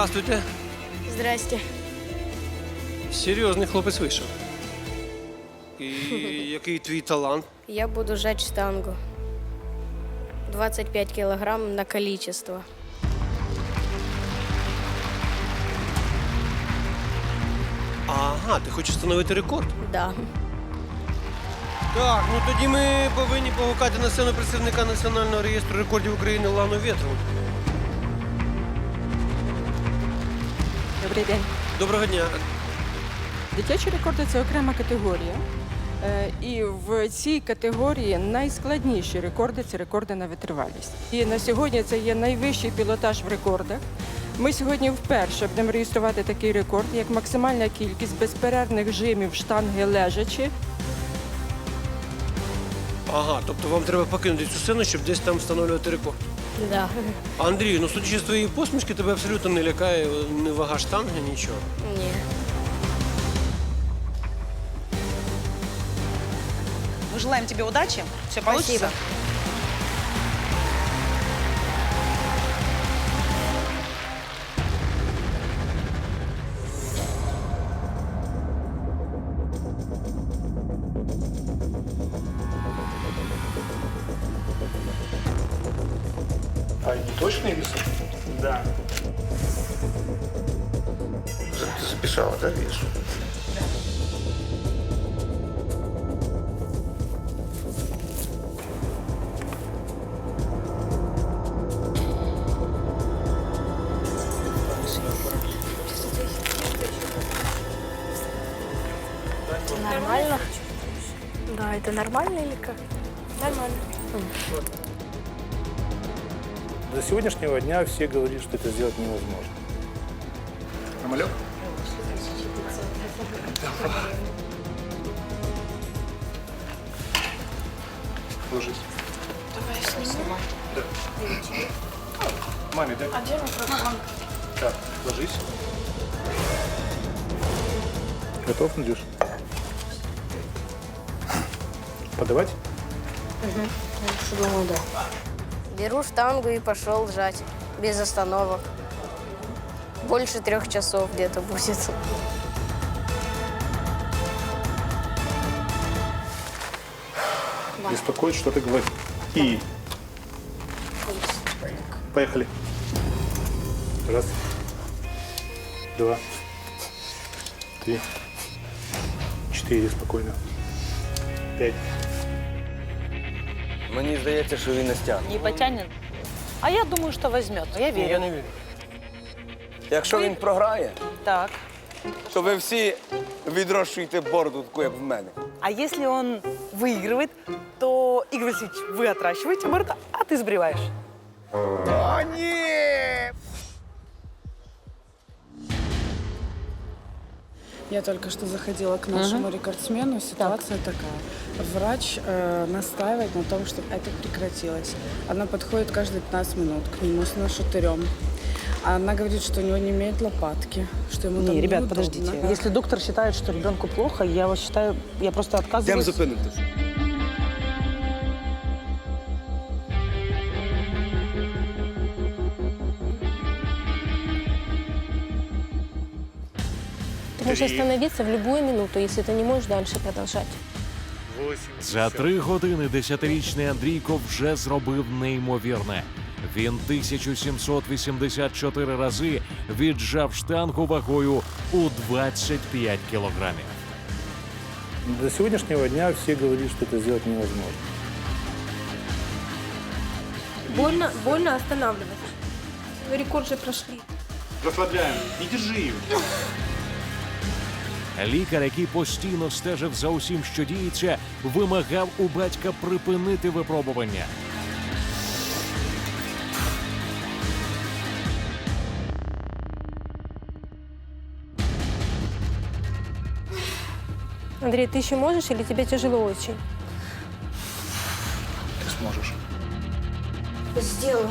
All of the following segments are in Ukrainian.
Здравствуйте. Здрасте. Серйозний хлопець вийшов. І який твій талант? Я буду жать штангу. 25 килограмм на количество. Ага, ти хочеш встановити рекорд? Да. Так, ну тоді ми повинні погукати на сцену представника Національного реєстру рекордів України Лану Вєтру. Добрий день. Доброго дня. Дитячі рекорди це окрема категорія. Е, І в цій категорії найскладніші рекорди це рекорди на витривалість. І на сьогодні це є найвищий пілотаж в рекордах. Ми сьогодні вперше будемо реєструвати такий рекорд, як максимальна кількість безперервних жимів штанги лежачи. Ага, тобто вам треба покинути цю сцену, щоб десь там встановлювати рекорд. Да. Андрій, ну судячи з твоєї посмішки, тебе абсолютно не лякає ні вага штанги, нічого. Ні. Мы желаем тебе удачи. Все получится. Спасибо. Точные весы? Да. Записала, да, вес? Нормально? Да, это нормально или как? Нормально. До сегодняшнего дня все говорили, что это сделать невозможно. Намалек? Ложись. Давай сниму. Да. Маме, дай. А где Так, ложись. Готов, Надюш? Подавать? Думаю, да. Беру штангу и пошел жать. Без остановок. Больше трех часов где-то будет. Беспокоит, что ты говоришь. И. Поехали. Раз. Два. Три. Четыре. Спокойно. Пять. Мені здається, що він не стягне. Не потянет. А я думаю, что возьмет. Я верю. Я не вірю. Якщо він програє, Так. то ви всі відрощуєте бороду таку, як в мене. А если он выигрывает, то, Игорь Васильевич, вы отращиваете бороду, а ты сбриваешь. О, ні! Я только что заходила к нашему рекордсмену. Ситуация такая. Врач э, настаивает на том, чтобы это прекратилось. Она подходит каждые 15 минут к нему с нашатырем. Она говорит, что у него не имеет лопатки, что ему там Не, ребят, неудобно. подождите. Если доктор считает, что ребенку плохо, я вас считаю, я просто Йдемо отказываюсь. зупинимось. Ты Можешь остановиться в любую минуту, если ты не можешь дальше продолжать. За три години десятирічний Андрійко вже зробив неймовірне. Він 1784 рази віджав штангу вагою у 25 кілограмів. До сегодняшнего дня все говорили, что это сделать невозможно. Больно, больно останавливаться. Рекорд же прошли. Расслабляем. Не держи ее. Лікар, який постійно стежив за усім, що діється, вимагав у батька припинити випробування. Андрей, ты еще можешь или тебе тяжело очень? Ты сможешь. Сделаю.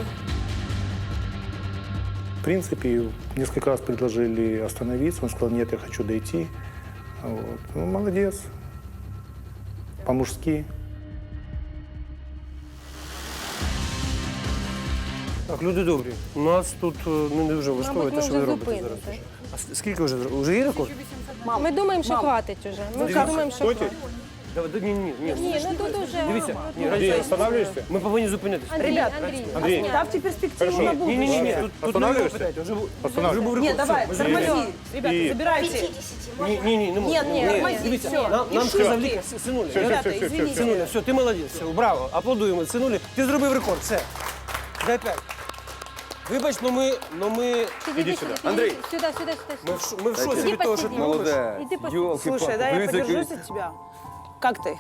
В принципе, несколько раз предложили остановиться. Он сказал, нет, я хочу дойти. Вот. Ну, молодец. По-мужски. Так, люди добрі. у Нас тут е, не дуже влаштовує те, що ви робите зараз. А с- скільки вже зро- Уже є рекорд? Ми думаємо, що хватить уже. Ми вже думаємо, що хватит. Давай, да, Ні, ні, ні. Не, ну тут уже... Дивіться, ні, раді, Останавливаешься? ми повинні зупинитися. Андрей, Ребят, Андрей, Андрей. Ставьте перспективу на Ні, будущее. ні, ні, ні, тут, тут не ви Останавливаешься? питаєте, вже, бу- Останавливайся. вже був рекорд. Нет, давай, Все, ми тормози. Ребята, И- забирайте. Ні, ні, ні, не можна. Нет, нет, тормози, Дивіться, всё. нам, І нам що сказав ти? лікар, Синуля. Все, я- все, Ребята, все, все, извините. все. Синуля, все, ти молодець, все, браво, аплодуємо. Синуля, ти зробив рекорд, все. Дай п'ять. Вибач, ну ми, ну ми, Иди сюда. Андрей. Сюда, сюда, сюда. ми в, ш- ми в шоці Иди від того, що ти посиди. робиш. Молодець. Іди по- Йолки-палки. Слушай, да, я Дивіться, який- подержусь от тебя. Как ты?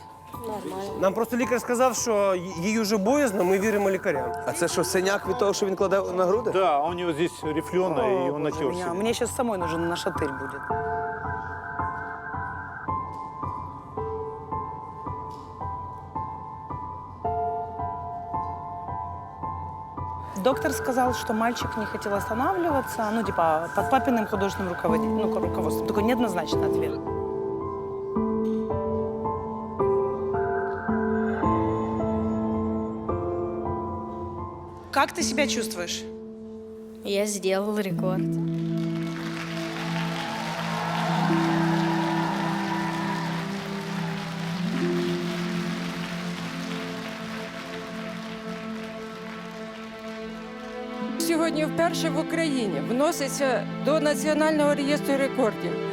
Нам просто лікар сказав, що їй вже боязно, ми віримо лікарям. А це що, синяк від того, що він кладе на груди? Да, у него здесь рифлено, и он Боже, натерся. меня- Мне сейчас самой нужен на шатырь будет. Доктор сказал, что мальчик не хотел останавливаться, ну, типа, под папиным художественным руководителем, ну, руководством. Такой неоднозначный ответ. Как ты себя чувствуешь? Я сделал рекорд. Сьогодні вперше в Україні вноситься до Національного реєстру рекордів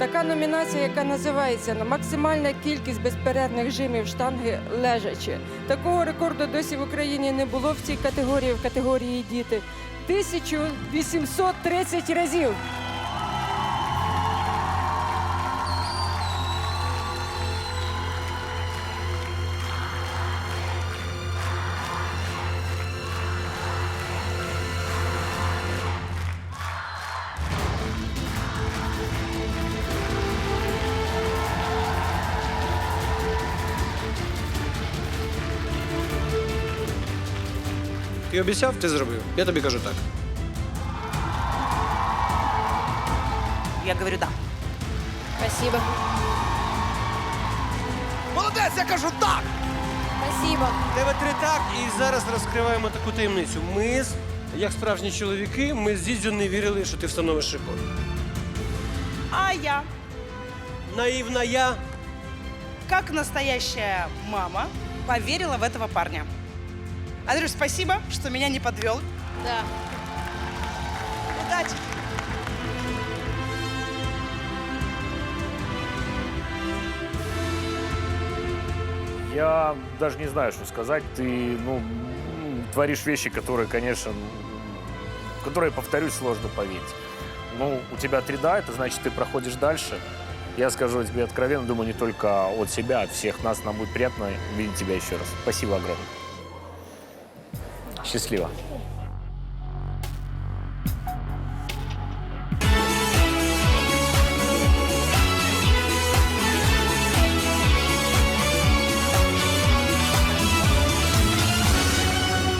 така номінація, яка називається «На максимальна кількість безперервних жимів штанги лежачі. Такого рекорду досі в Україні не було в цій категорії, в категорії діти. 1830 разів. Ти обіцяв, ти зробив. Я тобі кажу так. Я говорю да. Спасибо. Молодець, я кажу так! Спасибо. Тебе три так, і зараз розкриваємо таку таємницю. Ми, з- як справжні чоловіки, ми з Дідзю не вірили, що ти встановиш рекорд. А я, Наївна я. как настоящая мама, поверила в этого парня. Андрюш, спасибо, что меня не подвел. Да. Удачи! Я даже не знаю, что сказать. Ты, ну, творишь вещи, которые, конечно, которые, повторюсь, сложно поверить. Ну, у тебя три да, это значит, ты проходишь дальше. Я скажу тебе откровенно, думаю, не только от себя, от всех нас. Нам будет приятно видеть тебя еще раз. Спасибо огромное. Счастливо.